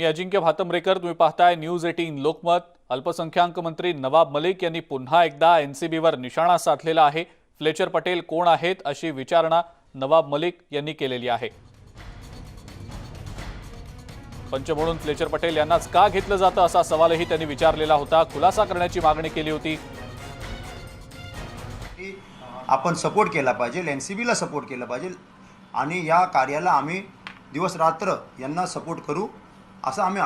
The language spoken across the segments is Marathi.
मी अजिंक्य भातंब्रेकर तुम्ही पाहताय न्यूज एटीन लोकमत. अल्पसंख्याक मंत्री नवाब मलिक यांनी पुन्हा एकदा एन सी बीवर निशाणा साधलेला आहे. फ्लेचर पटेल कोण आहेत अशी विचारणा नवाब मलिक यांनी केलेली आहे. पंच म्हणून फ्लेचर पटेल यांनाच का घेतलं जातं असा सवालही त्यांनी विचारलेला होता. खुलासा करण्याची मागणी केली होती. आपण सपोर्ट केला पाहिजे एन सी बीला सपोर्ट केला पाहिजे. आणि या कार्याला आम्ही दिवस रात्र यांना सपोर्ट करू. असं आम्ही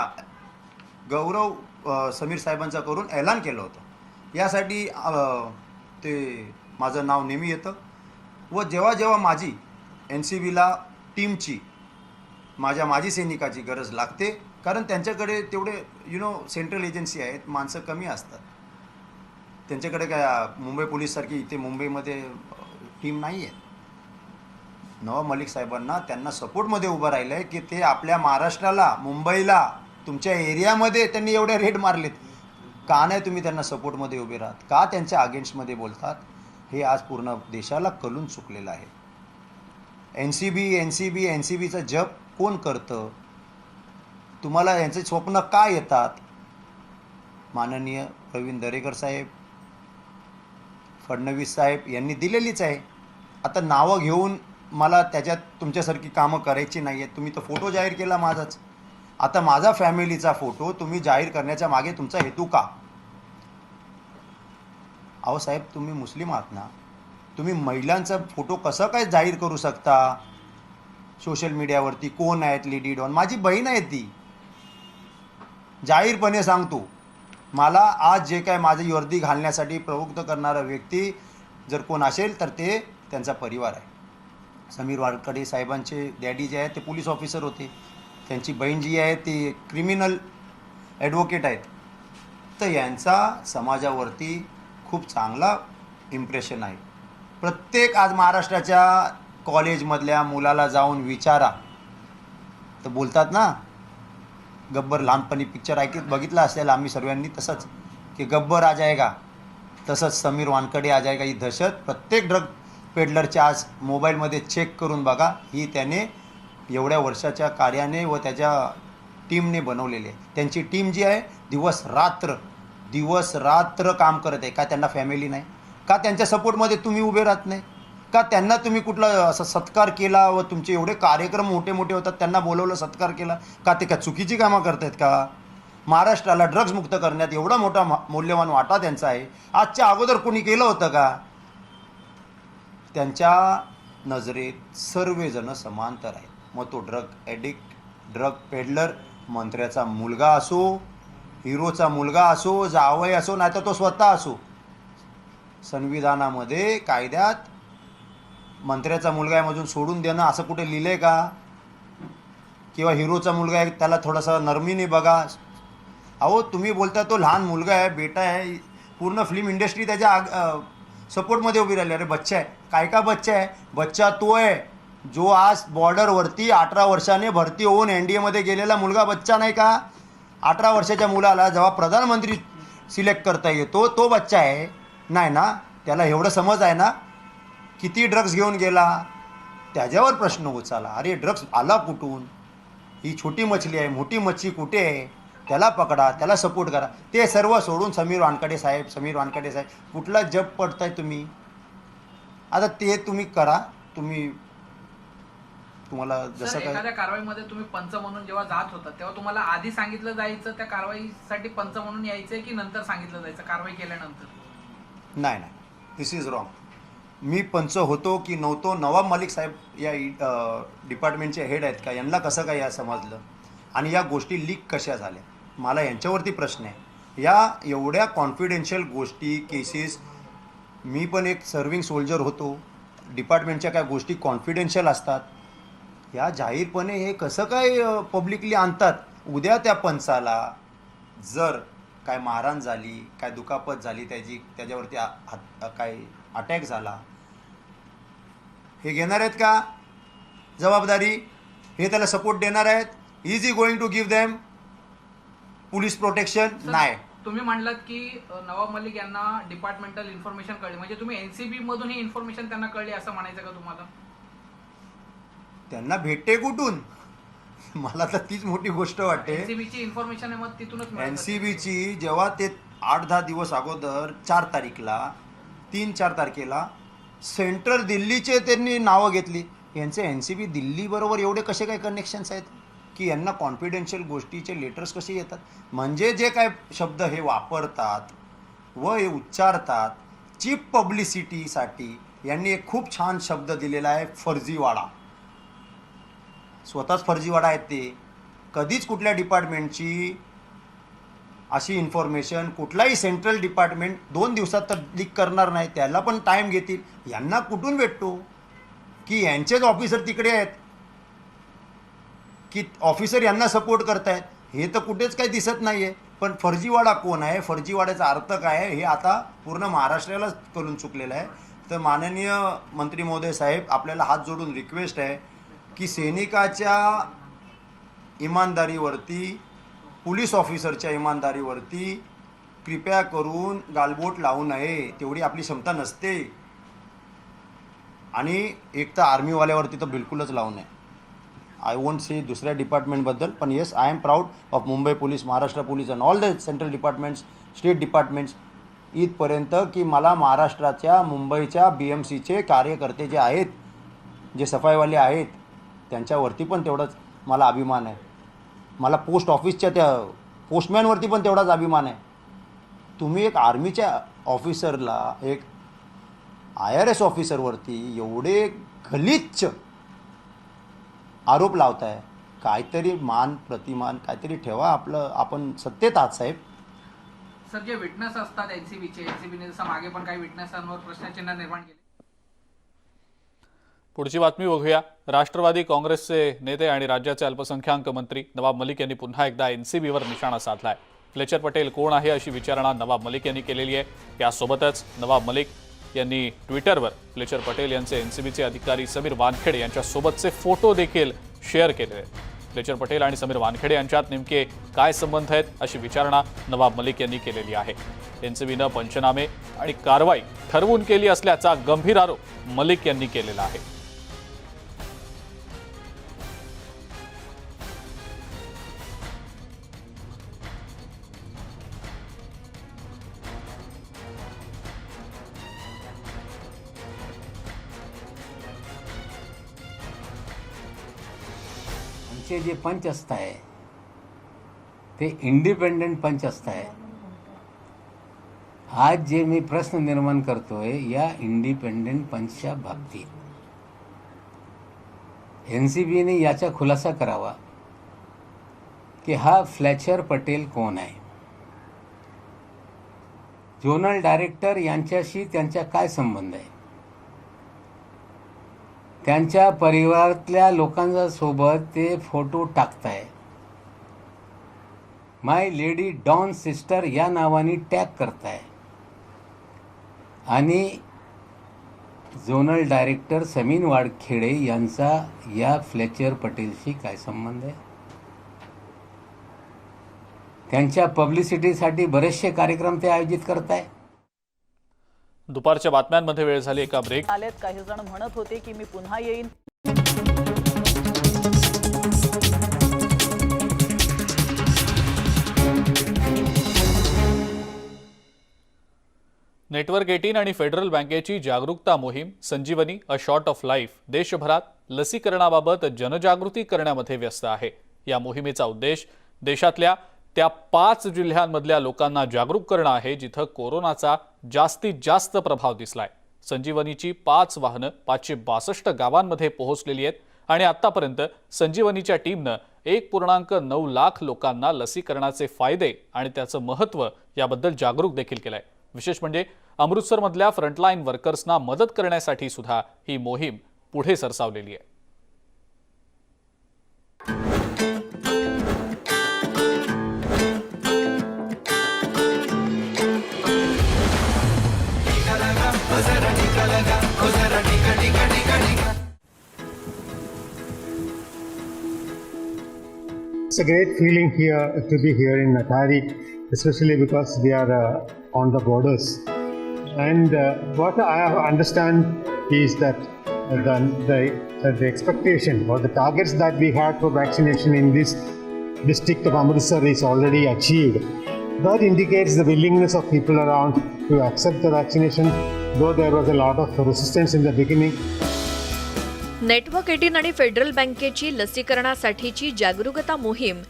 गौरव समीर साहेबांचा करून ऐलान केलं होतं. यासाठी ते माझं नाव नेहमी येतं. व जेव्हा जेव्हा माझी एन सी बीला टीमची माझ्या माजी सैनिकाची गरज लागते कारण त्यांच्याकडे तेवढे यु नो सेंट्रल एजन्सी आहेत माणसं कमी असतात. त्यांच्याकडे काय मुंबई पोलीससारखी इथे मुंबईमध्ये टीम नाही आहे नवाब मलिक साहेबांना त्यांना सपोर्टमध्ये उभं राहिलं आहे की ते आपल्या महाराष्ट्राला मुंबईला तुमच्या एरियामध्ये त्यांनी एवढे रेड मारलेत. का नाही तुम्ही त्यांना सपोर्टमध्ये उभे राहत? का त्यांच्या अगेन्स्टमध्ये बोलतात? हे आज पूर्ण देशाला कलून चुकलेलं आहे. N C B N C B N C बीचं जप कोण करतं? तुम्हाला यांचे स्वप्न का येतात? माननीय प्रवीण दरेकर साहेब फडणवीस साहेब यांनी दिलेलीच आहे. आता नावं घेऊन मला त्याच्यात तुमच्यासारखी कामं करायची नाही आहेत तुम्ही तर फोटो जाहीर केला माझाच. आता माझा फॅमिलीचा फोटो तुम्ही जाहीर करण्याच्या मागे तुमचा हेतू का? अहो साहेब तुम्ही मुस्लिम आहात ना? तुम्ही महिलांचा फोटो कसं काय जाहीर करू शकता? सोशल मीडियावरती कोण आहेत लेडी डॉन? माझी बहीण आहे ती. जाहीरपणे सांगतो मला आज जे काय माझी वर्दी घालण्यासाठी प्रवृत्त करणारा व्यक्ती जर कोण असेल तर ते त्यांचा परिवार आहे. समीर वारकडे साहेबांचे डॅडी जे आहेत ते पोलीस ऑफिसर होते. त्यांची बहीण जी आहे ती क्रिमिनल ॲडव्होकेट आहेत. तर यांचा समाजावरती खूप चांगला इम्प्रेशन आहे. प्रत्येक आज महाराष्ट्राच्या कॉलेजमधल्या मुलाला जाऊन विचारा. तर बोलतात ना गब्बर लहानपणी पिक्चर ऐकत बघितला असेल आम्ही सर्वांनी तसंच की गब्बर आ जाएगा तसंच समीर वानकडे आ जाएगा ही दहशत. प्रत्येक ड्रग पेडलरच्या आज मोबाईलमध्ये चेक करून बघा. ही त्याने एवढ्या वर्षाच्या कार्याने व त्याच्या टीमने बनवलेली आहे. त्यांची टीम जी आहे दिवस रात्र दिवस रात्र काम करत आहे. का त्यांना फॅमिली नाही? का त्यांच्या सपोर्टमध्ये तुम्ही उभे राहत नाही? का त्यांना तुम्ही कुठला असा सत्कार केला व तुमचे एवढे कार्यक्रम मोठे मोठे होतात त्यांना बोलवलं सत्कार केला? का ते का चुकीची कामं करतायत का? महाराष्ट्राला ड्रग्ज मुक्त करण्यात एवढा मोठा मौल्यवान वाटा त्यांचा आहे. आजच्या अगोदर कोणी केलं होतं का? त्यांच्या नजरेत सर्वजण समांतर आहेत. मग तो ड्रग ॲडिक्ट ड्रग पेडलर मंत्र्याचा मुलगा असो हिरोचा मुलगा असो जावई असो नाही तर तो स्वतः असो. संविधानामध्ये कायद्यात मंत्र्याचा मुलगा आहे मधून सोडून देणं असं कुठे लिहिलं आहे का? किंवा हिरोचा मुलगा आहे त्याला थोडासा नरमीने बघा. अहो तुम्ही बोलता तो लहान मुलगा आहे बेटा आहे. पूर्ण फिल्म इंडस्ट्री त्याच्या आग सपोर्टमध्ये उभी राहिली. अरे बच्चा आहे. काय का बच्चा आहे? बच्चा तो आहे जो आज बॉर्डरवरती अठरा वर्षाने भरती होऊन एन डी एमध्ये गेलेला मुलगा बच्चा नाही का? अठरा वर्षाच्या मुलाला जेव्हा प्रधानमंत्री सिलेक्ट करता येतो तो बच्चा आहे. नाही ना? त्याला एवढं समज आहे ना? किती ड्रग्ज घेऊन गेला? त्याच्यावर प्रश्न उचाला. अरे ड्रग्ज आला कुठून? ही छोटी मछली आहे मोठी मच्छी कुठे आहे? त्याला पकडा त्याला सपोर्ट करा. ते सर्व सोडून समीर वानकडे साहेब समीर वानकडे साहेब कुठला जप पडताय तुम्ही? आता ते तुम्ही करा. तुम्ही तुम्हाला जसं काय एखाद्या कारवाईमध्ये तुम्ही पंच म्हणून जेव्हा जात होता तेव्हा तुम्हाला आधी सांगितलं जायचं त्या कारवाईसाठी पंच म्हणून यायचंय की नंतर सांगितलं जायचं कारवाई केल्यानंतर? नाही नाही. दिस इज रॉंग मी पंच होतो की नव्हतो नवाब मलिक साहेब या डिपार्टमेंटचे हेड आहेत का? यांना कसं काय या समजलं? आणि या गोष्टी लीक कशा झाल्या? मला यांच्यावरती प्रश्न आहे. या एवढ्या कॉन्फिडेन्शियल गोष्टी केसेस मी पण एक सर्विंग सोल्जर होतो. डिपार्टमेंटच्या काय गोष्टी कॉन्फिडेन्शियल असतात. या जाहीरपणे हे कसं काय पब्लिकली आणतात? उद्या त्या पंचाला जर काय मारहाण झाली काय दुखापत झाली त्याची त्याच्यावरती काय अटॅक झाला हे घेणार आहेत का? जबाबदारी? हे त्याला सपोर्ट देणार आहेत? Is he going to give them police protection? नाही. तुम्ही म्हणलात की नवाब मलिक यांना डिपार्टमेंटल इन्फॉर्मेशन कळली. म्हणजे तुम्ही एनसीबी मधून ही इन्फॉर्मेशन त्यांना कळली असं म्हणायचं का तुम्हाला? त्यांना भेटते कुठून? मला तर तीच मोठी गोष्ट वाटते. एनसीबीची इन्फॉर्मेशन आहे मग तिथूनच मिळत. एन असेल. सी बीची जेव्हा ते आठ दहा दिवस अगोदर चार तारीखला तीन चार तारखेला सेंट्रल दिल्लीचे त्यांनी नावं घेतली. यांचे एन सी बी दिल्लीबरोबर एवढे कसे काय कनेक्शन्स आहेत? की यांना कॉन्फिडेन्शियल गोष्टीचे लेटर्स कसे येतात? म्हणजे जे काय शब्द हे वापरतात व हे उच्चारतात चीप पब्लिसिटीसाठी यांनी एक खूप छान शब्द दिलेला आहे फर्जीवाडा. स्वतःच फर्जीवाडा आहेत ते. कधीच कुठल्या डिपार्टमेंटची अशी इन्फॉर्मेशन कुठलाही सेंट्रल डिपार्टमेंट दोन दिवसात तर लीक करणार नाही त्याला पण टाईम घेतील. यांना कुठून भेटतो? की यांचेच ऑफिसर तिकडे आहेत? की ऑफिसर यांना सपोर्ट करतायत. हे तर कुठेच काही दिसत नाही आहे पण फर्जीवाडा कोण आहे? फर्जीवाड्याचा अर्थ काय आहे? हे आता पूर्ण महाराष्ट्रालाच करून चुकलेलं आहे. तर माननीय मंत्री महोदय साहेब आपल्याला हात जोडून रिक्वेस्ट आहे की सैनिकाच्या इमानदारीवरती पोलीस ऑफिसरच्या इमानदारीवरती कृपया करून गालबोट लावू नये. तेवढी आपली क्षमता नसते. आणि एक तर आर्मीवाल्यावरती तर बिलकुलच लावू नये. आय वोंट से दुसऱ्या डिपार्टमेंटबद्दल पण yes I am proud of Mumbai police Maharashtra police and all the central departments state departments इथपर्यंत की मला महाराष्ट्राच्या मुंबईच्या बी एम सीचे कार्यकर्ते जे आहेत जे सफाईवाले आहेत त्यांच्यावरती पण तेवढंच मला अभिमान आहे. मला पोस्ट ऑफिसच्या त्या पोस्टमॅनवरती पण तेवढाच अभिमान आहे. तुम्ही एक आर्मीच्या ऑफिसरला एक आय आर एस ऑफिसरवरती एवढे गलिच्छ आरोप लावताय. काहीतरी मान प्रतिमान काहीतरी ठेवा. आपलं आपण सत्तेत आहात साहेब. सर जे विटनेस असतात एनसीबीचे एनसीबीने जसं मागे पण काही विटनेसांवर प्रश्नचिन्ह निर्माण केले. पुढची बातमी बघूया. राष्ट्रवादी काँग्रेसचे नेते आणि राज्याचे अल्पसंख्याक मंत्री नवाब मलिक यांनी पुन्हा एकदा एनसीबीवर निशाणा साधलाय. फ्लेचर पटेल कोण आहे अशी विचारणा नवाब मलिक यांनी केलेली आहे? यासोबतच नवाब मलिक यांनी ट्विटरवर फ्लेचर पटेल यांचे एनसीबीचे अधिकारी समीर वानखेडे यांच्यासोबतचे फोटो देखील शेअर केले आहेत. फ्लेचर पटेल आणि समीर वानखेडे यांच्यात नेमके काय संबंध आहेत अशी विचारणा नवाब मलिक यांनी केलेली आहे. एनसीबीनं पंचनामे आणि कारवाई ठरवून केली असल्याचा गंभीर आरोप मलिक यांनी केलेला आहे. आमचे जे पंच असत आहे ते इंडिपेंडेंट पंच असत आहे आज जे मी प्रश्न निर्माण करतोय या इंडिपेंडेंट पंचच्या बाबतीत. एन सी बीने याचा खुलासा करावा की हा फ्लॅचर पटेल कोण आहे? झोनल डायरेक्टर यांच्याशी त्यांचा काय संबंध आहे? त्यांच्या परिवारातल्या लोकांच्या सोबत ते फोटो टाकताय. माय लेडी डॉन सिस्टर या नावाने टॅग करताय. आणि झोनल डायरेक्टर समीन वाडखेडे यांचा या फ्लेचर पटेलशी काय संबंध आहे? त्यांच्या पब्लिसिटीसाठी बरेचसे कार्यक्रम ते आयोजित करताय. दुपारच्या बातम्यांमध्ये वेळ झाली एका ब्रेक आलेत काही जण म्हणत होते की मी पुन्हा येईन. नेटवर्क एटीन आणि फेडरल बँकेची जागरूकता मोहीम Sanjeevani a shot of life देशभरात लसीकरणाबाबत जनजागृती करण्यामध्ये व्यस्त आहे. या मोहिमेचा उद्देश देशातल्या त्या पाच जिल्ह्यांमधल्या लोकांना जागरूक करणं आहे जिथं कोरोनाचा जास्तीत जास्त प्रभाव दिसलाय. संजीवनीची पाच वाहनं पाचशे बासष्ट गावांमध्ये पोहोचलेली आहेत आणि आतापर्यंत संजीवनीच्या टीमनं एक पूर्णांक नऊ लाख लोकांना लसीकरणाचे फायदे आणि त्याचं महत्त्व याबद्दल जागरूक देखील केलंय. विशेष म्हणजे अमृतसरमधल्या फ्रंटलाईन वर्कर्सना मदत करण्यासाठी सुद्धा ही मोहीम पुढे सरसावलेली आहे. It's a great feeling here to be here in Natari, especially because we are uh, on the borders. And uh, what I understand is that the, the, the expectation or the targets that we had for vaccination in this district of Amritsar is already achieved. That indicates the willingness of people around to accept the vaccination, though there was a lot of resistance in the beginning. Network eighteen आणि फेडरल बँकेची लसीकरणासाठीची जागरूकता मोहीम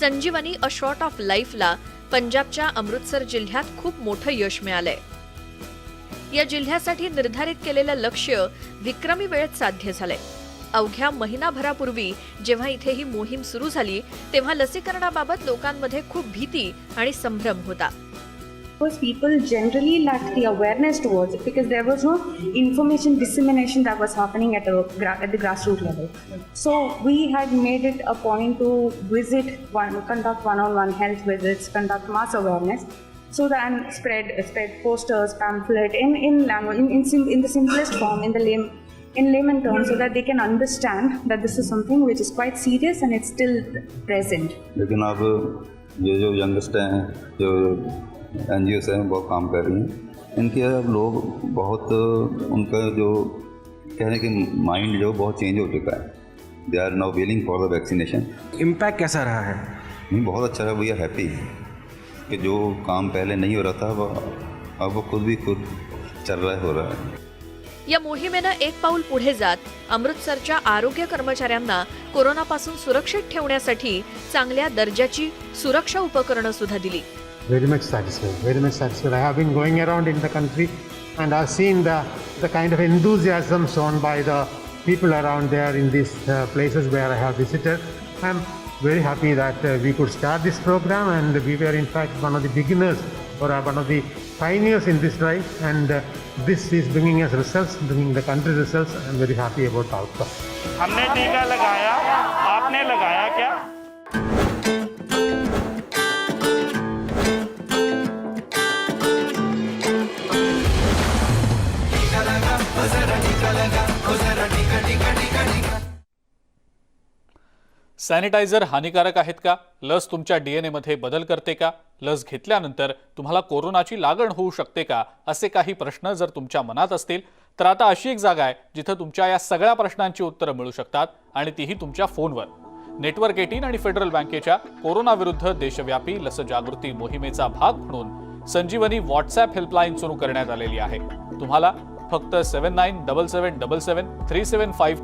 संजीवनी अ शॉर्ट ऑफ लाईफला पंजाबच्या अमृतसर जिल्ह्यात खूप मोठं यश मिळालंय. या जिल्ह्यासाठी निर्धारित केलेलं लक्ष्य विक्रमी वेळेत साध्य झालंय. अवघ्या महिनाभरापूर्वी जेव्हा इथे ही मोहीम सुरू झाली तेव्हा लसीकरणाबाबत लोकांमध्ये खूप भीती आणि संभ्रम होता. Because people generally lacked the awareness towards it because there was no information dissemination that was happening at, a, gra- at the grassroots level. So we had made it a point to visit, one, conduct one-on-one health visits, conduct mass awareness, so that and spread spread posters, pamphlet in in language in in, sim, in the simplest form in the lame in layman terms, so that they can understand that this is something which is quite serious and it's still present. लेकिन अब ये जो यंगस्ट हैं जो एन जी हैं बहुत काम कर रही हैं। इनके अब लोग बहुत उनका जो कहने के माइंड जो बहुत चेंज हो चुका है। They are now willing for the vaccination impact कैसा रहा है? नहीं बहुत अच्छा है वी आर हैप्पी कि जो काम पहले नहीं हो रहा था वो अब वो खुद भी खुद चल रहा है हो रहा है। या मोहिमेनं एक पाऊल पुढे जात अमृतसरच्या आरोग्य कर्मचाऱ्यांना कोरोनापासून सुरक्षित ठेवण्यासाठी चांगल्या दर्जाची सुरक्षा उपकरणं सुद्धा दिली. Very much satisfied, very much satisfied. I have been going around in the country and I've seen the, the kind of enthusiasm shown by the people around there in these uh, places where I have visited. I'm very happy that uh, we could start this program and we were in fact one of the beginners or uh, one of the pioneers in this drive and uh, this is bringing us results, bringing the country results. I'm very happy about the outcome. हमने टीका लगाया आपने लगाया क्या सॅनिटायझर हानिकारक आहेत का? लस तुमच्या डीएनएमध्ये बदल करते का? लस घेतल्यानंतर तुम्हाला कोरोनाची लागण होऊ शकते का? असे काही प्रश्न जर तुमच्या मनात असतील तर आता अशी एक जागा आहे जिथं तुमच्या या सगळ्या प्रश्नांची उत्तरं मिळू शकतात आणि तीही तुमच्या फोनवर. नेटवर्क एटीन आणि फेडरल बँकेच्या कोरोनाविरुद्ध देशव्यापी लस जागृती मोहिमेचा भाग म्हणून संजीवनी व्हॉट्सअप हेल्पलाईन सुरू करण्यात आलेली आहे. तुम्हाला फक्त seven nine double seven double seven three seven five